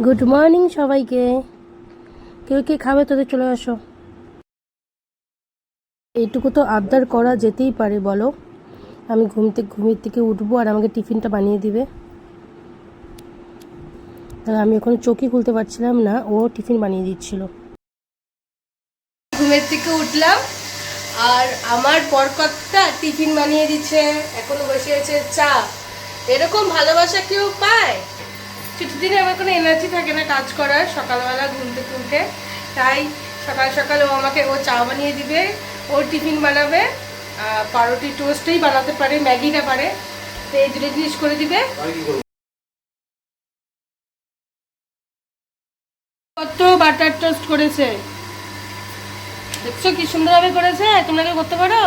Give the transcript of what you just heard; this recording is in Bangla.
গুড মর্নিং সবাইকে। কেউ কে খাবে, তোদের চলে আসো। এইটুকু তো আবদার করা যেতেই পারে, বলো। আমি ঘুম থেকে ঘুমের থেকে উঠবো আর আমাকে টিফিনটা বানিয়ে দিবে। তাহলে আমি এখন চোখই খুলতে পারছিলাম না, ও টিফিন বানিয়ে দিচ্ছিল। ঘুমের থেকে উঠলাম, আর আমার বরকতটা টিফিন বানিয়ে দিচ্ছে। এখনও বসে আছে চা। এরকম ভালোবাসা কেউ পায়? ছুটির দিনে আমার কোনো এনার্জি থাকে না কাজ করার সকালবেলা ঘুম থেকে উঠে। তাই সকাল সকাল ও আমাকে ও চা বানিয়ে দিবে ও টিফিন বানাবে পাউরুটি টোস্টই বানাতে পারে ম্যাগিটা পারে তো এই দুটো জিনিস করে দিবে। কত বাটার টোস্ট করেছে। দেখছ কি সুন্দরভাবে করেছে? তোমরা কেউ করতে পারো?